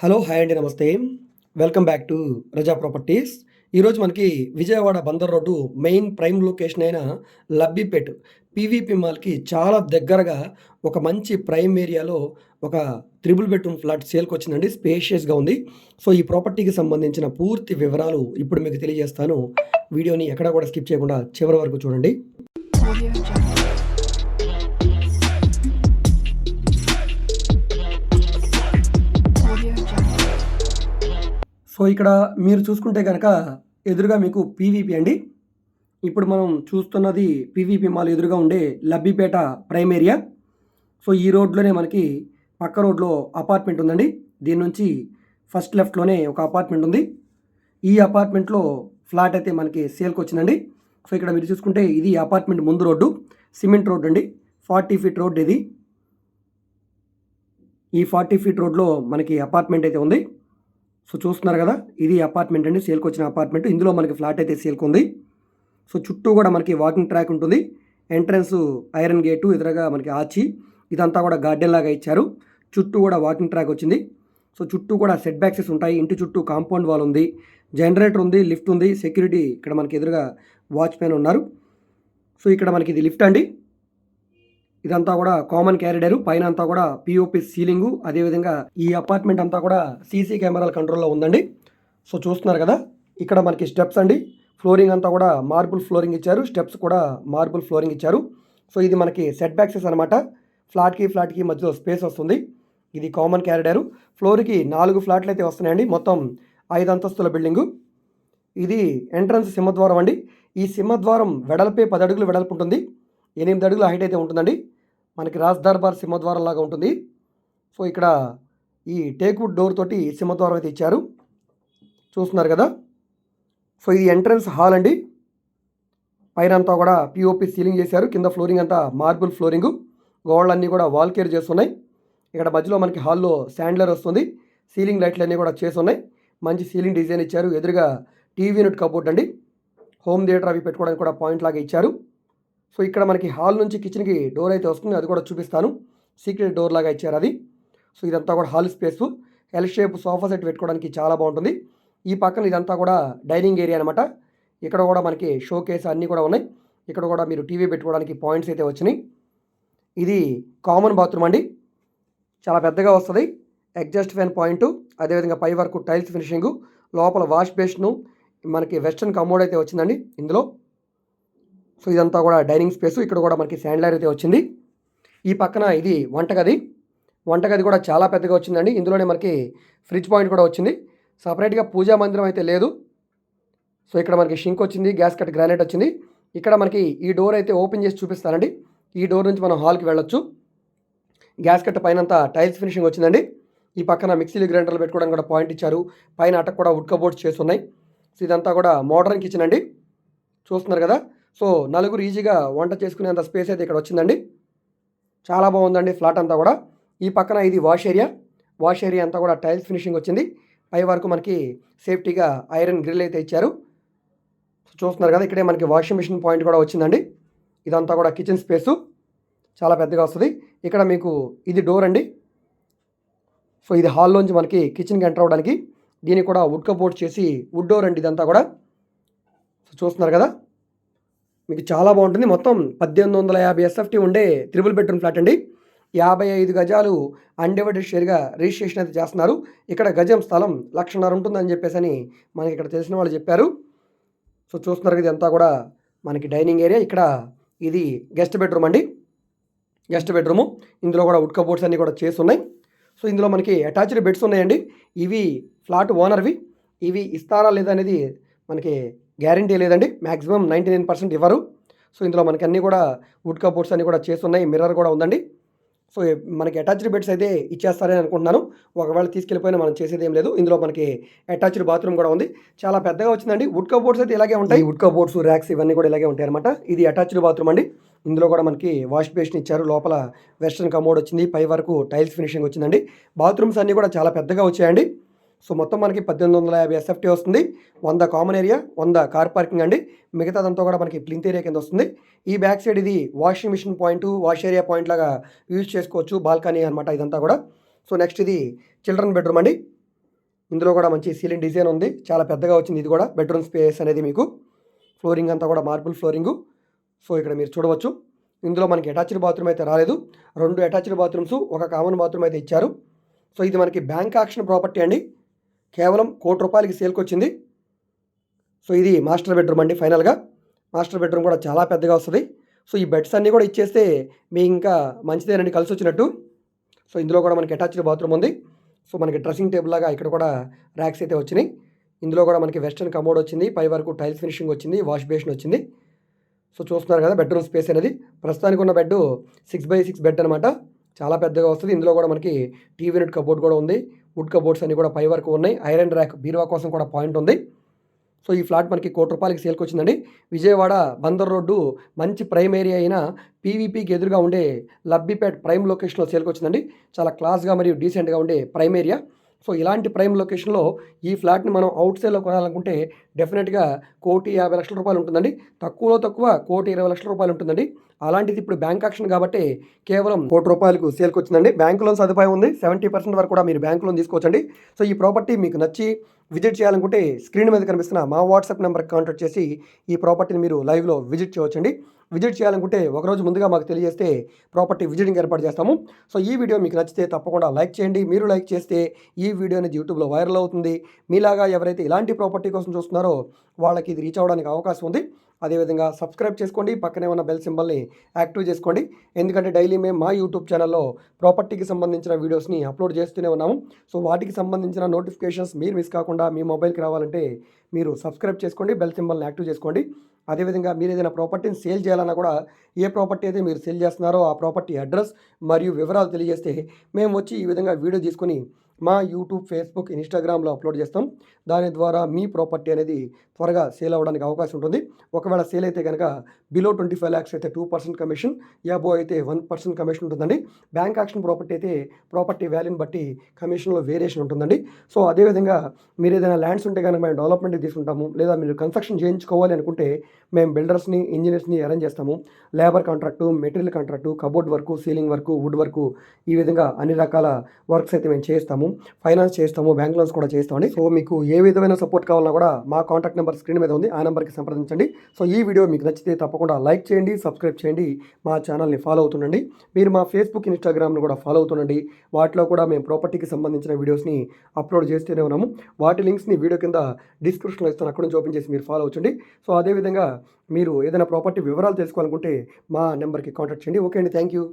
Hello hi అండి నమస్తే. Welcome back to Raza properties. ఈరోజు మనకి Vijayawada Bandar road main prime location అయిన లబ్బిపేట్ పీవీపీ మాల్కి చాలా దగ్గరగా ఒక మంచి ప్రైమ్ ఏరియాలో ఒక త్రిబుల్ బెడ్రూమ్ ఫ్లాట్ సేల్కి వచ్చిందండి స్పేషియస్గా ఉంది. సో ఈ ప్రాపర్టీకి సంబంధించిన పూర్తి వివరాలు ఇప్పుడు మీకు తెలియజేస్తాను. వీడియోని ఎక్కడా కూడా స్కిప్ చేయకుండా చివరి వరకు చూడండి. సో ఇక్కడ మీరు చూసుకుంటే కనుక ఎదురుగా మీకు పీవీపీ అండి. ఇప్పుడు మనం చూస్తున్నది పీవీపీ మాల్ ఎదురుగా ఉండే లబ్బిపేట ప్రైమ్ ఏరియా. సో ఈ రోడ్లోనే మనకి పక్క రోడ్లో అపార్ట్మెంట్ ఉందండి. దీని నుంచి ఫస్ట్ లెఫ్ట్లోనే ఒక అపార్ట్మెంట్ ఉంది. ఈ అపార్ట్మెంట్లో ఫ్లాట్ అయితే మనకి సేల్కి వచ్చిందండి. సో ఇక్కడ మీరు చూసుకుంటే ఇది అపార్ట్మెంట్ ముందు రోడ్డు సిమెంట్ రోడ్ అండి. ఫార్టీ ఫీట్ రోడ్ ఇది. ఈ ఫార్టీ ఫీట్ రోడ్లో మనకి అపార్ట్మెంట్ అయితే ఉంది. సో చూస్తున్నారు కదా ఇది అపార్ట్మెంట్ అండి. సేల్కి వచ్చిన అపార్ట్మెంట్ ఇందులో మనకి ఫ్లాట్ అయితే సేల్కి ఉంది. సో చుట్టూ కూడా మనకి వాకింగ్ ట్రాక్ ఉంటుంది. ఎంట్రన్స్ ఐరన్ గేటు ఎదురుగా మనకి ఆచి ఇదంతా కూడా గార్డెన్ లాగా ఇచ్చారు. చుట్టూ కూడా వాకింగ్ ట్రాక్ వచ్చింది. సో చుట్టూ కూడా సెట్ బ్యాక్సెస్ ఉంటాయి. ఇంటి చుట్టూ కాంపౌండ్ వాల్ ఉంది. జనరేటర్ ఉంది లిఫ్ట్ ఉంది. సెక్యూరిటీ ఇక్కడ మనకి ఎదురుగా వాచ్మెన్ ఉన్నారు. సో ఇక్కడ మనకి ఇది లిఫ్ట్ అండి. ఇదంతా కూడా కామన్ క్యారిడర్ పైన అంతా కూడా పిఓపి సీలింగ్ అదేవిధంగా ఈ అపార్ట్మెంట్ అంతా కూడా సీసీ కెమెరాల కంట్రోల్లో ఉందండి. సో చూస్తున్నారు కదా ఇక్కడ మనకి స్టెప్స్ అండి. ఫ్లోరింగ్ అంతా కూడా మార్బుల్ ఫ్లోరింగ్ ఇచ్చారు. స్టెప్స్ కూడా మార్బుల్ ఫ్లోరింగ్ ఇచ్చారు. సో ఇది మనకి సెట్ బ్యాక్సెస్ అనమాట ఫ్లాట్కి ఫ్లాట్కి మధ్యలో స్పేస్ వస్తుంది. ఇది కామన్ క్యారిడరు ఫ్లోర్కి నాలుగు ఫ్లాట్లు అయితే వస్తున్నాయండి. మొత్తం ఐదు అంతస్తుల బిల్డింగు ఇది ఎంట్రన్స్ సింహద్వారం అండి. ఈ సింహద్వారం వెడల్పే పది అడుగులు వెడల్పు ఉంటుంది. ఎనిమిది అడుగుల హైట్ అయితే ఉంటుందండి. మనకి రాజ్ దర్బార్ సింహద్వారం లాగా ఉంటుంది. సో ఇక్కడ ఈ టేక్వుడ్ డోర్ తోటి సింహద్వారం అయితే ఇచ్చారు. చూస్తున్నారు కదా? సో ఇది ఎంట్రన్స్ హాల్ అండి. పైన అంతా కూడా పిఓపి సీలింగ్ చేశారు. కింద ఫ్లోరింగ్ అంతా మార్బుల్ ఫ్లోరింగ్. గోడలన్నీ కూడా వాల్ కేర్ చేస్తున్నాయి. ఇక్కడ మధ్యలో మనకి హాల్లో శాండ్లర్ వస్తుంది. సీలింగ్ లైట్లు అన్నీ కూడా చేసి ఉన్నాయి మంచి సీలింగ్ డిజైన్ ఇచ్చారు. ఎదురుగా టీవీ యూనిట్ కబోర్డ్ అండి. హోమ్ థియేటర్ అవి పెట్టుకోవడానికి కూడా పాయింట్ లాగా ఇచ్చారు. సో ఇక్కడ మనకి హాల్ నుంచి కిచెన్కి డోర్ అయితే వస్తుంది. అది కూడా చూపిస్తాను. సీక్రెట్ డోర్ లాగా ఇచ్చారు అది. సో ఇదంతా కూడా hall space. L shape sofa set పెట్టుకోవడానికి చాలా బాగుంటుంది. ఈ పక్కన ఇదంతా కూడా డైనింగ్ ఏరియా అనమాట ఇక్కడ కూడా మనకి షో కేస్ అన్నీ కూడా ఉన్నాయి. ఇక్కడ కూడా మీరు టీవీ పెట్టుకోవడానికి పాయింట్స్ అయితే వచ్చినాయి. ఇది కామన్ బాత్రూమ్ అండి. చాలా పెద్దగా వస్తుంది. Exhaust fan point. అదేవిధంగా పై వరకు టైల్స్ ఫినిషింగ్. లోపల వాష్ బేస్ను మనకి వెస్ట్రన్ కమోడ్ అయితే వచ్చిందండి ఇందులో. సో ఇదంతా కూడా డైనింగ్ స్పేస్. ఇక్కడ కూడా మనకి శాండ్లర్ అయితే వచ్చింది. ఈ పక్కన ఇది వంటగది. వంటగది కూడా చాలా పెద్దగా వచ్చిందండి. ఇందులోనే మనకి ఫ్రిడ్జ్ పాయింట్ కూడా వచ్చింది. సపరేట్గా పూజా మందిరం అయితే లేదు. సో ఇక్కడ మనకి షింక్ వచ్చింది గ్యాస్ కట్ గ్రానైట్ వచ్చింది. ఇక్కడ మనకి ఈ డోర్ అయితే ఓపెన్ చేసి చూపిస్తానండి. ఈ డోర్ నుంచి మనం హాల్కి వెళ్ళొచ్చు. గ్యాస్ కట్ పైన అంతా టైల్స్ ఫినిషింగ్ వచ్చిందండి. ఈ పక్కన మిక్సీలు గ్రైండర్లు పెట్టుకోవడానికి కూడా పాయింట్ ఇచ్చారు. పైన అటక్ కూడా వుడ్ కబోర్డ్స్ చేసి ఉన్నాయి. సో ఇదంతా కూడా మోడర్న్ కిచెన్ అండి. చూస్తున్నారు కదా? సో నలుగురు ఈజీగా వంట చేసుకునేంత స్పేస్ అయితే ఇక్కడ వచ్చిందండి. చాలా బాగుందండి ఫ్లాట్ అంతా కూడా. ఈ పక్కన ఇది వాష్ ఏరియా. వాష్ ఏరియా అంతా కూడా టైల్స్ ఫినిషింగ్ వచ్చింది. పై వరకు మనకి సేఫ్టీగా ఐరన్ గ్రిల్ అయితే ఇచ్చారు. సో చూస్తున్నారు కదా ఇక్కడే మనకి వాషింగ్ మిషన్ పాయింట్ కూడా వచ్చిందండి. ఇదంతా కూడా కిచెన్ స్పేసు. చాలా పెద్దగా వస్తుంది. ఇక్కడ మీకు ఇది డోర్ అండి. సో ఇది హాల్లోంచి మనకి కిచెన్కి ఎంటర్ అవ్వడానికి దీన్ని కూడా వుడ్ కబోర్డ్ చేసి వుడ్ డోర్ అండి ఇదంతా కూడా. సో చూస్తున్నారు కదా మీకు చాలా బాగుంటుంది. మొత్తం పద్దెనిమిది వందల యాభై ఎస్ఎఫ్టీ ఉండే త్రిబుల్ బెడ్రూమ్ ఫ్లాట్ అండి. యాభై ఐదు గజాలు అన్డివైడెడ్ షేర్గా రిజిస్ట్రేషన్ అయితే చేస్తున్నారు. ఇక్కడ గజం స్థలం లక్షన్నర ఉంటుందని చెప్పేసి అని మనకి ఇక్కడ తెలిసిన వాళ్ళు చెప్పారు. సో చూస్తున్నారు కదా ఇదంతా కూడా మనకి డైనింగ్ ఏరియా ఇక్కడ ఇది గెస్ట్ బెడ్రూమ్ అండి. గెస్ట్ బెడ్రూము ఇందులో కూడా ఉడ్ కబోర్డ్స్ అన్నీ కూడా చేసి ఉన్నాయి. సో ఇందులో మనకి అటాచ్డ్ బెడ్స్ ఉన్నాయండి. ఇవి ఫ్లాట్ ఓనర్వి ఇవి ఇస్తారా లేదా అనేది మనకి గ్యారంటీ లేదండి. మ్యాక్సిమం నైంటీ నైన్ పర్సెంట్ ఇవ్వరు. సో ఇందులో మనకి అన్నీ కూడా వుడ్ కబోర్డ్స్ అన్నీ కూడా చేస్తున్నాయి. మిర్రర్ కూడా ఉందండి. సో మనకి అటాచ్డ్ బెడ్స్ అయితే ఇచ్చేస్తారని అనుకుంటున్నాను. ఒకవేళ తీసుకెళ్ళిపోయినా మనం చేసేది ఏం లేదు. ఇందులో మనకి అటాచ్డ్ బాత్రూమ్ కూడా ఉంది. చాలా పెద్దగా వచ్చిందండి. వుడ్ కబోర్డ్స్ అయితే ఇలాగే ఉంటాయి. వుడ్ కబోర్డ్స్ ర్యాక్స్ ఇవన్నీ కూడా ఇలాగే ఉంటాయి అనమాట ఇది అటాచ్డ్ బాత్రూమ్ అండి. ఇందులో కూడా మనకి వాష్ బేసిన్ ఇచ్చారు. లోపల వెస్ట్రన్ కమోడ్ వచ్చింది. పై వరకు టైల్స్ ఫినిషింగ్ వచ్చిందండి. బాత్రూమ్స్ అన్నీ కూడా చాలా పెద్దగా వచ్చాయండి. సో మొత్తం మనకి పద్దెనిమిది వందల యాభై ఎస్ఎఫ్టీ వస్తుంది. వంద కామన్ ఏరియా వంద కార్ పార్కింగ్ అండి. మిగతాదంతా కూడా మనకి ప్లింత్ ఏరియా కింద వస్తుంది. ఈ బ్యాక్ సైడ్ ఇది washing machine point wash area point లాగా యూజ్ చేసుకోవచ్చు బాల్కనీ అనమాట ఇదంతా కూడా. సో నెక్స్ట్ ఇది చిల్డ్రన్ బెడ్రూమ్ అండి. ఇందులో కూడా మంచి సీలింగ్ డిజైన్ ఉంది. చాలా పెద్దగా వచ్చింది ఇది కూడా బెడ్రూమ్ స్పేస్ అనేది మీకు. ఫ్లోరింగ్ అంతా కూడా మార్బుల్ ఫ్లోరింగు సో ఇక్కడ మీరు చూడవచ్చు. ఇందులో మనకి అటాచ్డ్ బాత్రూమ్ అయితే రాలేదు. రెండు అటాచ్డ్ బాత్రూమ్స్ ఒక కామన్ బాత్రూమ్ అయితే ఇచ్చారు. సో ఇది మనకి బ్యాంక్ ఆక్షన్ ప్రాపర్టీ అండి. కేవలం కోటి రూపాయలకి సేల్కి వచ్చింది సో ఇది మాస్టర్ బెడ్రూమ్ అండి ఫైనల్గా. మాస్టర్ బెడ్రూమ్ కూడా చాలా పెద్దగా వస్తుంది. సో ఈ బెడ్స్ అన్నీ కూడా ఇచ్చేస్తే మీ ఇంకా మంచిదేనండి కలిసి వచ్చినట్టు సో ఇందులో కూడా మనకి అటాచ్డ్ బాత్రూమ్ ఉంది. సో మనకి డ్రెస్సింగ్ టేబుల్ లాగా ఇక్కడ కూడా ర్యాక్స్ అయితే వచ్చినాయి. ఇందులో కూడా మనకి వెస్టర్న్ కమోడ్ వచ్చింది. పై వరకు టైల్స్ ఫినిషింగ్ వచ్చింది. వాష్ బేసిన్ వచ్చింది. సో చూస్తున్నారు కదా బెడ్రూమ్ స్పేస్ అనేది. ప్రస్తుతానికి ఉన్న bed six by six bed అనమాట చాలా పెద్దగా వస్తుంది. ఇందులో కూడా మనకి టీవీ యూనిట్ కబోర్డ్ కూడా ఉంది. వుడ్ కబోర్డ్స్ అన్ని కూడా పై వరకు ఉన్నాయి. ఐరన్ ర్యాక్ బీరువా కోసం కూడా పాయింట్ ఉంది. సో ఈ ఫ్లాట్ మనకి కోటి రూపాయలకి సేల్కి వచ్చిందండి. విజయవాడ బందర్ రోడ్డు మంచి ప్రైమ్ ఏరియా అయిన పీవీపీకి ఎదురుగా ఉండే లబ్బిపేట్ ప్రైమ్ లొకేషన్లో సేల్కి వచ్చిందండి. చాలా క్లాస్గా మరియు డీసెంట్గా ఉండే ప్రైమ్ ఏరియా. సో ఇలాంటి ప్రైమ్ లొకేషన్లో ఈ ఫ్లాట్ని మనం అవుట్ సైడ్లో కొనాలనుకుంటే డెఫినెట్గా కోటి యాభై లక్షల రూపాయలు ఉంటుందండి. తక్కువలో తక్కువ కోటి ఇరవై లక్షల రూపాయలు ఉంటుందండి. అలాంటిది ఇప్పుడు బ్యాంక్ ఆక్షన్ కాబట్టి కేవలం కోటి రూపాయలకు సేల్కి వచ్చిందండి. బ్యాంక్ లోన్ సదుపాయం ఉంది. సెవెంటీ పర్సెంట్ వరకు కూడా మీరు బ్యాంక్ లోన్ తీసుకోవచ్చండి. సో ఈ ప్రాపర్టీ మీకు నచ్చి విజిట్ చేయాలనుకుంటే స్క్రీన్ మీద కనిపిస్తున్న మా వాట్సాప్ నెంబర్కి కాంటాక్ట్ చేసి ఈ ప్రాపర్టీని మీరు లైవ్లో విజిట్ చేయవచ్చండి. విజిట్ చేయాలనుకుంటే ఒకరోజు ముందుగా మాకు తెలియజేస్తే ప్రాపర్టీ విజిటింగ్ ఏర్పాటు చేస్తాము. సో ఈ వీడియో మీకు నచ్చితే తప్పకుండా లైక్ చేయండి. మీరు లైక్ చేస్తే ఈ వీడియో అనేది యూట్యూబ్లో వైరల్ అవుతుంది. మీలాగా ఎవరైతే ఇలాంటి ప్రాపర్టీ కోసం చూస్తున్నారో వాళ్ళకి ఇది రీచ్ అవ్వడానికి అవకాశం ఉంది. అదేవిధంగా సబ్స్క్రైబ్ చేసుకోండి. పక్కనే ఉన్న బెల్ సింబల్ని యాక్టివ్ చేసుకోండి. ఎందుకంటే డైలీ మేము మా యూట్యూబ్ ఛానల్లో ప్రాపర్టీకి సంబంధించిన వీడియోస్ని అప్లోడ్ చేస్తూనే ఉన్నాము. సో వాటికి సంబంధించిన నోటిఫికేషన్స్ మీరు మిస్ కాకుండా మీ మొబైల్కి రావాలంటే మీరు సబ్స్క్రైబ్ చేసుకోండి. బెల్ సింబల్ని యాక్టివ్ చేసుకోండి. అదేవిధంగా మీరు ఏదైనా ప్రాపర్టీని సేల్ చేయాలన్నా కూడా ఏ ప్రాపర్టీ అయితే మీరు సేల్ చేస్తున్నారో ఆ ప్రాపర్టీ అడ్రస్ మరియు వివరాలు తెలియజేస్తే మేము వచ్చి ఈ విధంగా వీడియో తీసుకొని మా యూట్యూబ్ ఫేస్బుక్ ఇన్స్టాగ్రామ్లో అప్లోడ్ చేస్తాం. దాని ద్వారా మీ ప్రాపర్టీ అనేది త్వరగా సేల్ అవ్వడానికి అవకాశం ఉంటుంది. ఒకవేళ సేల్ అయితే కనుక బిలో ట్వంటీ ఫైవ్ ల్యాక్స్ అయితే టూ పర్సెంట్ కమిషన్ యాబో అయితే వన్ పర్సెంట్ కమిషన్ ఉంటుందండి. బ్యాంక్ యాక్షన్ ప్రాపర్టీ అయితే ప్రాపర్టీ వాల్యూని బట్టి కమిషన్లో వేరియేషన్ ఉంటుందండి. సో అదేవిధంగా మీరు ఏదైనా ల్యాండ్స్ ఉంటే కనుక మేము డెవలప్మెంట్ తీసుకుంటాము. లేదా మీరు కన్స్ట్రక్షన్ చేయించుకోవాలి అనుకుంటే మేము బిల్డర్స్ని ఇంజనీర్స్ని అరేంజ్ చేస్తాము. Labour contract material contract cupboard work ceiling work wood work ఈ విధంగా అన్ని రకాల వర్క్స్ అయితే మేము చేస్తాము ఫైనాన్స్ చేస్తాము బ్యాంక్ లోన్స్ కూడా చేస్తామండి సో మీకు ఏ విధమైన సపోర్ట్ కావాలన్నా కూడా మా కాంటాక్ట్ నెంబర్ స్క్రీన్ మీద ఉంది. ఆ నెంబర్కి సంప్రదించండి. సో ఈ వీడియో మీకు నచ్చితే తప్పకుండా లైక్ చేయండి సబ్స్క్రైబ్ చేయండి మా ఛానల్ని ఫాలో అవుతుండండి. మీరు మా ఫేస్బుక్ ఇన్స్టాగ్రామ్ను కూడా ఫాలో అవుతుండండి. వాటిలో కూడా మేము ప్రాపర్టీకి సంబంధించిన వీడియోస్ని అప్లోడ్ చేస్తూనే ఉన్నాము. వాటి లింక్స్ని వీడియో కింద డిస్క్రిప్షన్లో ఇస్తాను. అక్కడ నుంచి ఓపెన్ చేసి మీరు ఫాలో అవుతుంది సో అదేవిధంగా మీరు ఏదైనా ప్రాపర్టీ వివరాలు తెలుసుకోవాలనుకుంటే మా నెంబర్కి కాంటాక్ట్ చేయండి. ఓకే అండి. Thank you